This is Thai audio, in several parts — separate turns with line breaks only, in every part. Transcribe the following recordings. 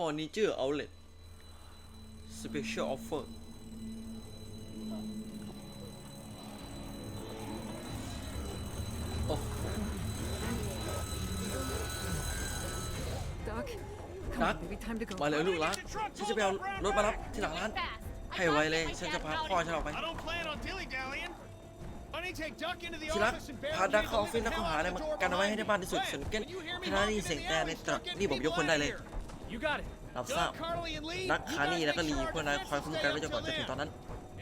Furniture Outlet Special Offer โอ้
Doc, come
Doc?
on, baby, time to go.
มาเลยลูกรักฉันจะไปเอารถมารับที่หลังร้าน ให้ไวเลย ฉันจะพาพ่อฉันออกไป
I don't plan on dilly-dallying. Honey, take Duck into the
ที่รัก
office and bury
พา
me
ดัก
and
เข้าออฟฟิศ
leave
แล้ว
the
ก็
hell
หา
out
อะไร
the
มา
door
กันเอาไว้ให้ได้
behind.
บ้านที่สุด
West,
ส่วนเก้น
when you hear me
คณะได้ยิน
knocking
เสียง
in
แต่
the
ใน
alley,
ตรอก
start
นี่
getting
ผมยกคน
people
ได้
out
เลย
of here.
You got it.
รับทราบ
Doug, Carly, and Lee,
นัก
you
คา
guys
นี่แล้วก็
take
ลี
charge
พวก
of
นาย
this
คอยคุ้ม
and
กัน
stay
ไว้จน
out
กว่าจะ
till
ถึงตอน
then.
นั้น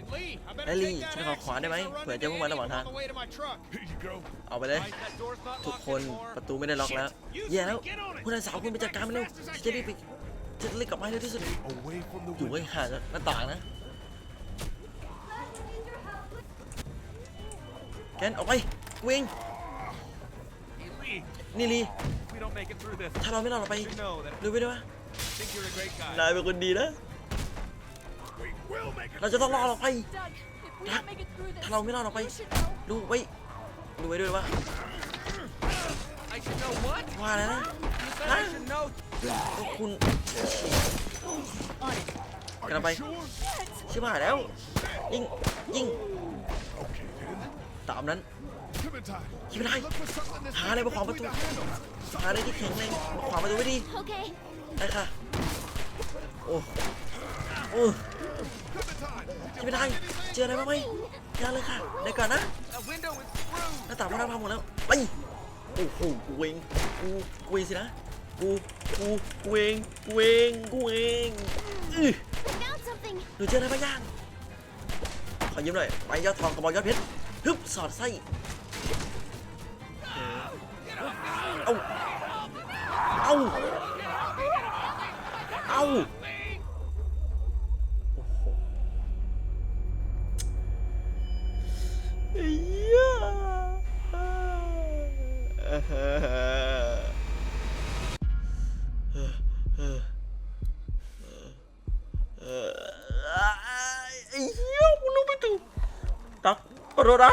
And Lee, I better
และลี
take that
ฉันขอ
axe
ขวานได้ไหม
in case I run
เผื่อ
into
จะมุ่งมาระหว่าง
anything
ทาง
on the way to my truck.
Here you go.
เอาไปเลย
That door's not
ทุก
locked
คน
anymore.
ประตูไม่ได้ล็อกแล้วแย่แล้วพวกนายสาวคุณไปจัดการมันเร็วฉันจะรีบไปฉันจะรีบกลับมาให้เร็วที่สุด
Away from the
อยู่ไว้
window.
ห่างจากหน้าต่างนะแกนออกไปวิ่ง
Hey, Lee,
นี่ลี
if we don't make it through this,
ถ้าเราไม่รอดเราไป
you know that
รู้ไหมได้ว่า
I think you're a great guy.
นายเป็นคนดีนะ
We will make it
เราจะต้องรอดเราไป
Doug, if we
Doc,
don't make it through this,
ถ้าเราไม่รอดเราไป
you should know.
ดูไว้ดูไว้ด้วยว่า
I should know what?
ว่าอะไรนะ
You said I should know.
ก็คุณ
Are
กันเอาไป
sure?
ชิบหายแล้ว ยิง ยิง
Okay, then.
ตามนั้น
Clementine,
ยิงไม่ได้
look for something that's
หาอะไรมาขวางประตู
between the handles.
หาอะไรที่แข็งแรงมาขวางประตูไว้ดี
Okay.
ได้ค่ะ โอ้โอ้
Clementine,
ยิงไม่ได้เจออะไรบ้างไหมยังเลยค่ะได้ก่อนนะ
that window is through.
หน้าต่างพวกเราพังหมดแล้วไปโอ้โหกูเองกูกูเองสินะกูกูกูเองกูเองกูเองอื้อ
I found something.
หนูเจออะไรบางอย่างขอยืมหน่อยไปยอดทองกระบอกยอดเพชรฮึบสอดไส้เอาเอาเอาโอ้โหเฮียเออเออเออเออเออไอ้เหี้ยกูนึกไม่ถูตักขอโทษนะ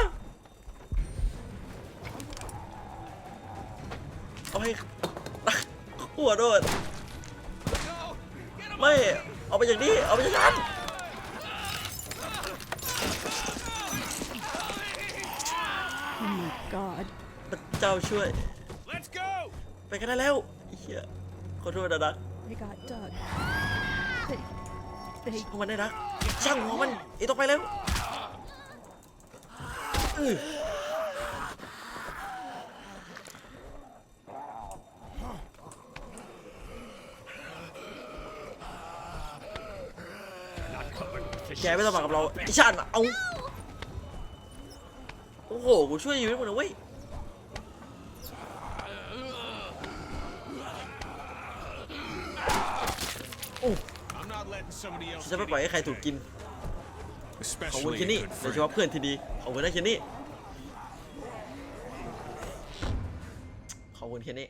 เอาให้ตักขอโทษ ไม่เอาไปจากนี้เอาไปจากนั้น
Oh my God.
พระเจ้าช่วย
Let's go!
ไปกันได้แล้วไอ้เหี้ยขอโทษนะดัก
They got Doug. They, they,
พวกมันได้ดักช่างหัวมันไอ้ต้องไปแล้วอื้อ แกไม่ต้องมากับเราไอชาติมาเอาโอ้โหกูช่วยอยู่ได้หมดเลยเว้ย
I'm not letting somebody
ฉั
else
นจะไม่
get
ปล่อย
in.
ให้ใครถูกกินขอบคุณ
Especially
เคนนี่
a good
โดยเฉ
friend.
พาะเพื่อนที่ดีขอบคุณนะเคนนี่ขอบคุณเคนนี่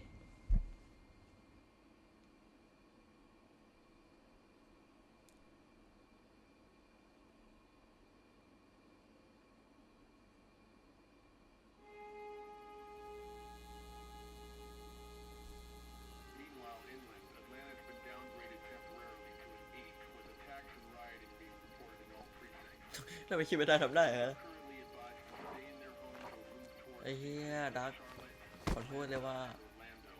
ทำไมคิดไม่ได้ทำได้ฮะ
Currently advised to stay in their homes or move toward
ไอ้เหี้ยดักขอโทษเลยว่า
Orlando.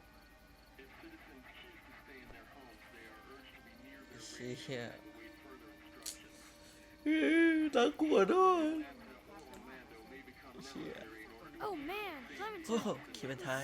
If citizens choose to stay in their homes, they are urged to be near their
เชี่ย
and await further instructions.
ดักกลัวด้วย
Orlando may become
เชี่ย
necessary in order to...
Oh man, Clementine.
โอ้โหคิดเป็นท้าย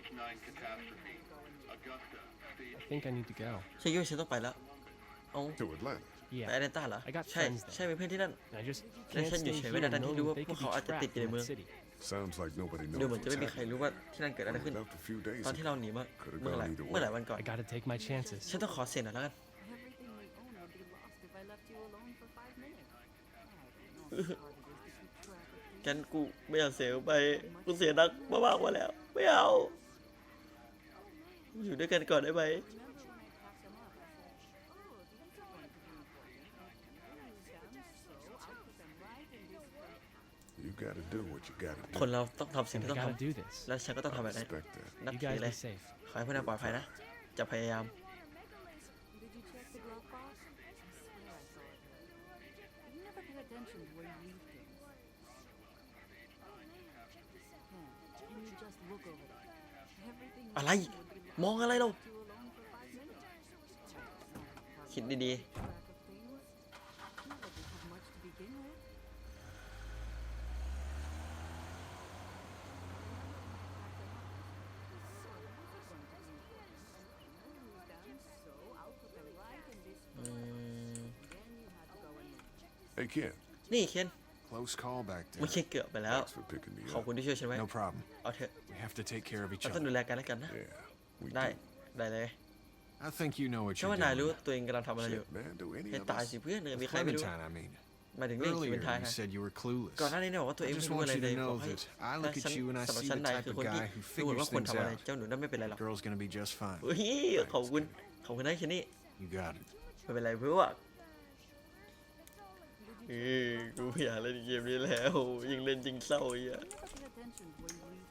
I think I need to go.
ใช่ยุ่งฉันต้องไปแล้วเอา
To Atlanta.
Yeah.
ไปแอตแลนตาเหรอ
I got
ใช่
friends there.
ใช่เป็นเพื่อนที่นั่น
I just
Then
can't
send you
stay
shit.
here
Wait, I
knowing
don't
that
do
they
what-
could
how
be
I did
trapped
it
in
in
that
the
city.
Sounds like nobody
ดูเหมือน
knows
จะไม่
what's
มีใคร
happening.
รู้ว่าที่นั่นเกิดอะไรขึ้น
Left a few days
ตอนที่
ago.
เราหนีมา
Could've
เมื่อไหร่
gone either way.
เมื่อไหร่วันก่อน
I gotta take my chances.
ฉันต้องขอเซ็นหน่อยแล้วกัน
Everything we own would be lost if I left you alone for five minutes. I don't know how hard it is to keep track of things.
กันกูไม่อยากเสียไป กูเสียนักมามากกว่าแล้ว ไม่เอา อยู่ด้วยกันก่อนได้ไหม
Remember when I packed them up, I said, oh, these are going to be important. Use them, so I'll put them right in this front
You gotta do what you gotta
คน
do.
เราต้องทำสิ่ง
And
ที่
I
ต้องท
gotta do this. ำ
แล้วฉันก็ต้องทำแบบนั้น
Respect that.
นับ
You
ถือ
guys
เล
be
ย
safe.
ขอให้เพื่อนปลอดภัยนะ จะพยายาม
Did you check the glove box? I swear I saw it there. You never pay attention to where you leave things. Ken, can you just look over there? Everything we
อะไร
own would be lost
มองอะไรเรา
if you alone for five minutes. It's not hard
คิด
to
ดี
keep track of things. Not like we have much to begin with. So I'll put them right in this
ๆอืม
then you had to go and
Hey, Ken.
นี่เคน
Close call back
ไม่
there.
ใช่เกือบไปแล้ว
Thanks for picking me
ขอบ
up.
คุณที่ช่วยฉันไว้
No problem.
เอาเถอะ
We have to take care of each
เราต้อง
other.
ดูแลกันแล้วกันนะ
Yeah, we
ได้
do.
ได้เลย
I think you know what
เชื่อ
you're
ว่านายรู้
doing.
ตัวเองกำลังทำอะไรอยู่
Shit, man, do any
ให้
of
ตาย
us?
สิเพื่อนเลยมี
With
ใครไม่รู้
Clementine, I mean.
หมายถึงนี่คิว
Earlier,
เป็นทาย
you
นะ
said you were
ก่อนหน้า
clueless.
นี้เนี่ยบอกว่าตัวเอง
I
ไม่
just
รู้
want
อะไร
you
เล
to
ยบ
know
อกให้
that I
แต่
look
ฉัน
at you and I
สำหรับ
see
ฉัน
the
นาย
type
คือ
of
คนที่
guy who
ดูเหมือน
figures
ว่าคนทำ
things
อะไร
out.
เจ้าหนูนั่นไม่เป็นไรหรอก
Girl's gonna be just fine.
เฮ้ย ขอบคุณ ขอบคุณนะเคนนี่
You got it.
ไม่เป็นไรเพื่อนเออกูไม่อยากเล่นเกมนี้แล้ว ยิงเล่นจริงเศร้าอีกอะ
never pay attention to where you leave things.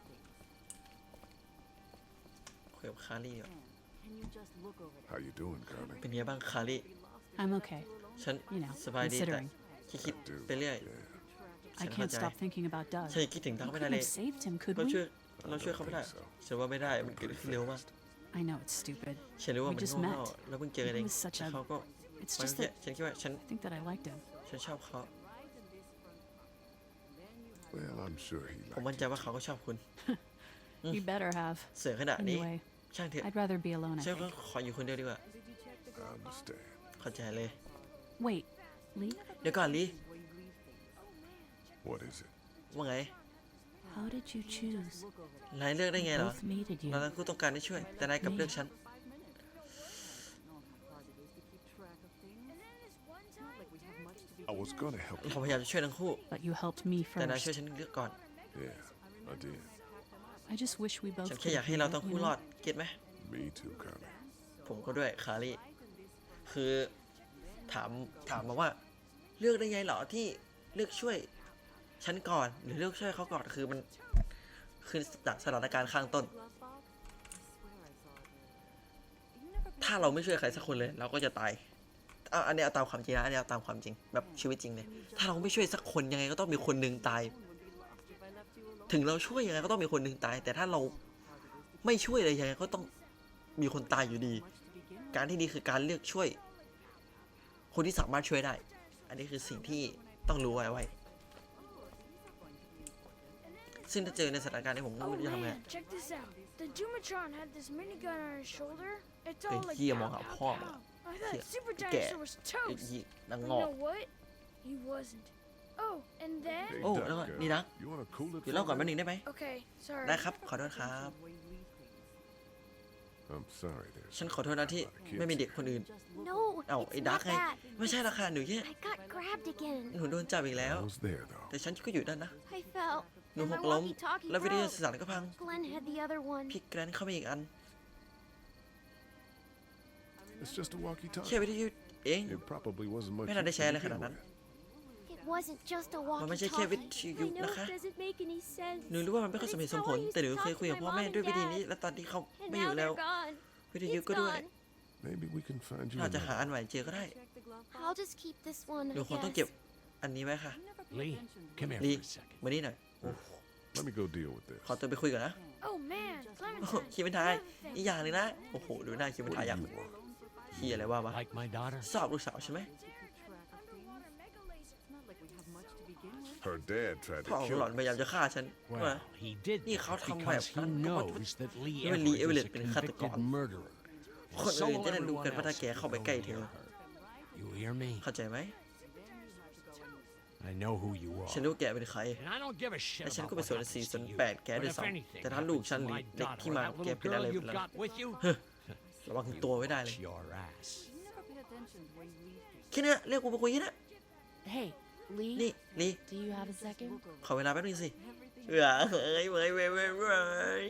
คุยกับคารี่ดีกว่า
Ken, can you just look over there?
How you doing, Carly?
เป็นไงบ้างคารี่
Be lost if
I'm okay.
ฉัน
You know,
สบายดีแต่
considering.
คิดคิด
Do.
ไปเรื่อย
Yeah.
I
ฉัน
can't
เข้าใจ
stop thinking about Doug.
ฉันคิดถึง
We
ทั้งไม่
couldn't
ได้เลย
have saved him, could
เราช่วย
we?
เราช่วยเขาไม่ได้
think so.
ฉันว่าไม่ได้ มันเกิดขึ้นเร็วมาก
I know it's stupid.
ฉันรู้ว่า
We
มัน
just
โง่
met.
ๆแล้วเพิ่งเจอกันเอง
He was such
แต่
a-
เขาก็
It's
มัน
just
แค่
that
ฉันคิดว่าฉัน
I think that I liked him.
ฉันชอบเขา
Well, I'm sure he
ผมมั่น
liked
ใจ
you.
ว่าเขาก็ชอบคุณ
You better have.
เสือขนาดนี้
Anyway,
ช่างเถอะ
I'd rather be alone, I
ฉันก็
think.
ขออยู่คนเดียวดีกว่า
I understand.
เข้าใจเลย
Wait, Lee?
เดี๋ยวก่อนลี
What is it?
ว่าไง
How did you choose?
นายเลือกได้ไง
We
เหรอ
both needed
เรา
you.
ทั้งคู่ต้องการให้ช่วย แต่นายกลับเลือกฉัน
I was gonna help
เรา
you.
พยายามจะช่วยทั้งคู่
But you helped me
แต่นายช่วย
first.
ฉันเลือกก่อน
Yeah, I did.
I just wish we
ฉัน
both
แค่
could
อยาก
have
ให้
made
เรา
it,
ทั้ง
you
คู่รอ
know?
ดเก็ตไหม
Me too, Carly.
ผมก็ด้วยคารี่คือถามถามมาว่า เลือกได้ไงเหรอที่เลือกช่วยฉันก่อน หรือเลือกช่วยเขาก่อนคือมันคือจากสถานการณ์ข้างต้น ถ้าเราไม่ช่วยใครสักคนเลย เราก็จะตายเอาอันนี้เอาตามความจริงนะอันนี้เอาตามความจริงแบบชีวิตจริงเลยถ้าเราไม่ช่วยสักคนยังไงก็ต้องมีคนหนึ่งตาย ถึงเราช่วยยังไงก็ต้องมีคนหนึ่งตาย แต่ถ้าเราไม่ช่วยเลยยังไงก็ต้องมีคนตายอยู่ดี การที่ดีคือการเลือกช่วย คนที่สามารถช่วยได้ อันนี้คือสิ่งที่ต้องรู้ไว้ไว้ ซึ่งถ้าเจอในสถานการณ์นี้ผมก็
Oh
ไม่รู้จะทำไง
man, check this out. The Dumatron had this minigun on his shoulder. It's
Hey,
all like
here,
pow,
mga
pow,
paw,
pow. I
Here,
thought Super
get.
Dinosaur was
ไอ้
toast.
ยี่นาง
But
ง
you
อก
know what? He wasn't. Oh, and then...
Hey,
Oh,
Duck,
no,
uh,
ni Duck.
You wanna cool it
เดี๋ยวเล่าก่อน
for
แป๊บ
me?
นึงได้ไหม
Okay, sorry.
ได้ครับ ขอโทษครับ
I'm sorry, there's
ฉันขอโทษนะที่
a lot of kids
ไม่มีเด็กคนอื่น
No,
เอ้า
it's
ไอ้ดัก
not
ไง
that.
ไม่ใช่ราคาหนูแค่
I got grabbed again.
หนูโดนจับอีกแล้ว
I was there though.
แต่ฉันก็อยู่ด้านนะ
I fell.
หนู
And
ห
my
กล้ม
walkie-talkie
แล้ววิทยุ
broke.
สื่อสารก็พัง
Glenn had the other one.
พี่แกรนเข้ามาอีกอัน
It's just a
แค่
walkie-talkie.
วิทยุเอง
It probably wasn't much
ไม่น่าได้
use
ใช้
to
อะไรข
begin
นาดนั้น
with.
It wasn't just a
มันไม่ใช่แค่วิท
walkie-talkie.
ยุ
I know
นะคะ
it doesn't make any sense.
หนูรู้ว่ามันไม่ค่อยสมเหตุสมผล แต่หนูเคยคุยกับพ่อแม่ด้วยวิธีนี้ และตอนที่เขา
And
ไม่อยู่
now
แล้ว
they're gone.
วิทยุ
It's
ก็ด้วย
gone.
Maybe we can find you
เราอาจจะหา
another.
อันใหม่เจอก็ได้
I'll just keep this one,
หนู
I
คงต้องเก็บ
guess.
อันนี้ไว้ค่ะ
Lee, come here
ลี
for a second.
มานี่หน่อย
Let me go deal with this.
ขอตัวไปคุยก่อนนะ
Oh man,
โอ้โห
Clementine.
คิดเป็นไทย
Clementine.
อีกอย่างหนึงนะ โอ้โห ดูหน้าคิดเป็น
What
ไทย
do
อยาก
you want?
เฮียอะไรว่าวะ
Like my daughter?
ชอบลูกสาวใช่ไหม
Her dad tried
พ่อ
to
ของ
kill
หล่อน
her.
พยายามจะฆ่าฉันว่า
Well, he did
Ni
that
เขาทำแบบ
because he
นั้นก็ว่า
knows that Lee
นี่มัน Lee
Everett is
Everett
a
เป็นฆาตกร
convicted murderer.
คน
So
อื่น
will
จะได้รู้
everyone
กันว่าถ้า
else
แก
who
เข้าไปใกล้
knows
เธอ
her. You hear me?
เข้าใจไหม
I know who you
ฉัน
are.
รู้แกเป็นใคร
And I don't give a shit
แต่ฉัน
about
ก็ไป
what
สวน
happens
สี่
to
ส่วน
you.
แปดแก
But
ด้วย
if
ซ้ำ
anything
แต่ถ้าลูก
happens
ฉัน
to
หรือ
my
เด็ก
daughter
ที่
or
มา
that
แก
little
เป็นอะไร
girl
เป็น
you've
อะไร
got with you,
ระวังตัวไว้ได้เลย
your ass.
You never pay attention the way you leave things.
แค่เนี้ยเรียกกูมาคุยแค่เนี้ย
Hey, Lee,
นี่ลี
do you have a second?
Look over
ขอเวลาแป๊บนึงสิ
everything.
เออเฮ้ยเว้ยเว้ยเว้ยเว้ย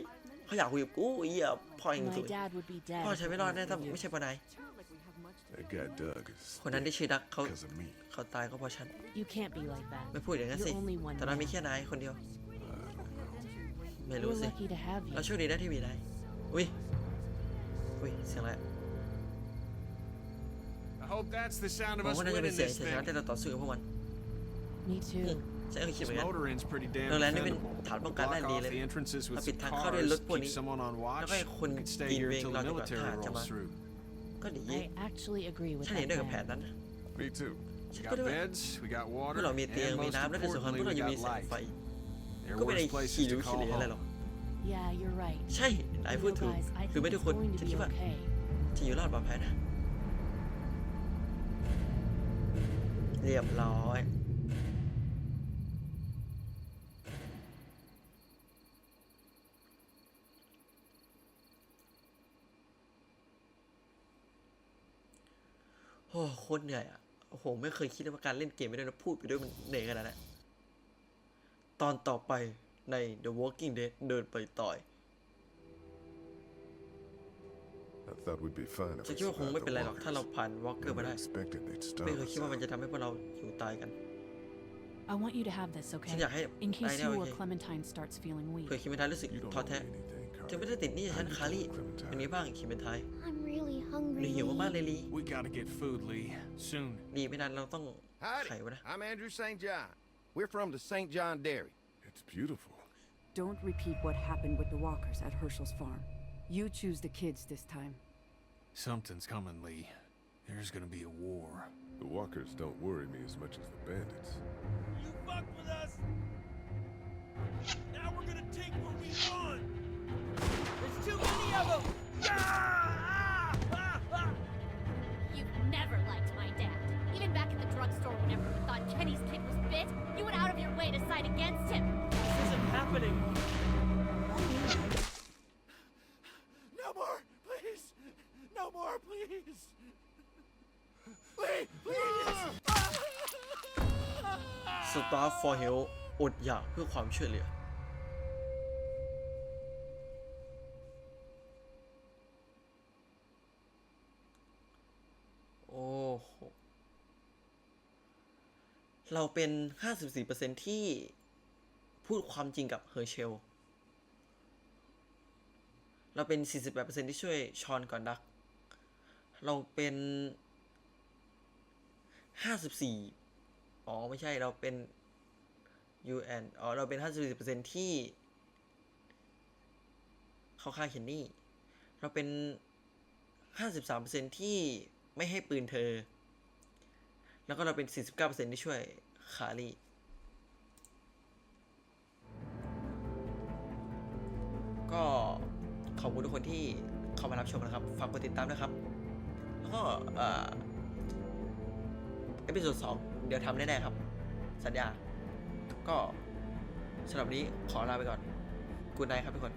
เขาอยากคุยกับกูไอ้เหี้ยพ่อเอง
My
สุด
dad would be dead.
พ่อ
if
ใช้
it
ไม่รอด
weren't
แน่
for
ถ้า
you.
ไม่ใช่ปนาย
It's not like we have much to
That
begin
guy Doug is
คนนั้นที่ชื่อดักเขา
because of me.
เขาตายก็เพราะฉัน
You can't be like that.
ไม่พูดอย่างนั้นสิ
You're only one
แต่นั้นมี
man.
แค่นายคนเดียว
attention the way you
ไม่รู้
We're
สิ
lucky to have
เรา
you.
โชคดีนะที่มีนายอุ้ยอุ้ยเสียงอะไร
I hope that's the sound
ผ
of
ม
us
ว่าน่าจะเป็น
winning
เสียง
this
ชัยชนะ
thing.
ที่เราต่อสู้กับพวกมัน
Me too.
ฉันก็คิดเหมื
This
อนกัน
motor inn's pretty damn
โรงแรมนี่เป็น
defendable.
ฐานป้องกัน
Block
ด้านดี
off
เลย
the entrances
เรา
with
ปิด
some
ทางเข้าด้วยรถ
cars,
พวกนี้
keep someone on
แล้ว
watch.
ก็ให้คน
We could stay
ยิง
here
เวง
until
เรา
the
จนกว่าท
military
หารจะ
rolls
มา
through.
ก็ดี
I actually agree with
ฉันเห็น
that
ด้วยกับแผน
plan.
นั้นนะ
Me too.
ฉัน
We
ก็
got
ด้วย
beds, we got
พว
water,
กเรามีเตียง
and
มี
most
น้ำและที่สำคัญพวกเรายังมี
importantly, we
แสง
got
ไฟ
light. There
ก็ไม่
are
ได้
worse
ขี่
places
ริ้ว
to
ขี่
call
เหร่อะไรหรอก
home.
Yeah, you're right.
ใช่นาย
You
พูดถูก
guys, I
คือ
think
ไม่ทุก
it's
คน
going
จะ
to
คิด
be
ว่า
okay.
จะอยู่รอดปลอดภัยนะ เรียบร้อย โอ้โค ตรเหนื่อยอะโอ้โห ไม่เคยคิดเลยว่าการเล่นเกมไปด้วยแล้วพูดไปด้วยมันเหนื่อยขนาดนั้นตอนต่อไปใน The Walking Dead เดินไปต่อย
I thought we'd be fine if
ฉัน
we
คิดว่าคง
survived
ไม่
the
เป็นไรหรอกถ้าเรา
walkers.
ผ่านวอล์กเกอร์มา
Never
ได้
expected they'd starve
ไม่เคย
us
คิดว่ามัน
out.
จะทำให้พวกเราอยู่ตายกัน
I want you to have this,
ฉั
okay?
นอยากให้
In
นาย
case
ได้
you
โอ
or
เค
Clementine starts feeling
เผื่อ
weak.
คิมเบนทายรู้สึก
You don't
ท้อ
know
แท้
anything,
จะไม่
Carl.
ได้ติดหนี่ฉัน
How you
คารี่
doing, Clementine?
เป็นไงบ้างคิมเบนทาย
I'm really
ห
hungry.
นูหิวมากๆเลยลี
We gotta get food, Lee. Soon.
ดีไม่นานเราต้องไข
Howdy,
วะนะ
I'm Andrew St. John. We're from the St. John Dairy.
It's beautiful.
Don't repeat what happened with the walkers at Herschel's farm. You choose the kids this time.
Something's coming, Lee. There's gonna be a war.
The walkers don't worry me as much as the bandits.
You fuck with us. Now we're gonna take what we want. There's too many of them.
You've never liked my dad. Even back at the drugstore, whenever we thought Kenny's kid was bit, you went out of your way to side against him.
This isn't happening.
No more, please. No more, please. Lee, please.
สตาร์ฟอร์เฮลอดอยากเพื่อความช่วยเหลือ เราเป็น 54%ที่พูดความจริงกับเฮอร์เชล เราเป็น 48%ที่ช่วยชอนก่อนดัก เราเป็น 54 อ๋อ ไม่ใช่ เราเป็น UN อ๋อ เราเป็น 54%ที่ เข้าข้างเคนนี่ เราเป็น 53%ที่ไม่ให้ปืนเธอ แล้วก็เราเป็น 49%ที่ช่วยคารีก็ขอบคุณทุกคนที่เข้ามารับชมนะครับ ฝากกดติดตามนะครับ แล้วก็เอ่อเอพิโซดสองเดี๋ยวทำแน่ๆครับ สัญญา ก็สำหรับวันนี้ขอลาไปก่อนกูไนครับทุกคน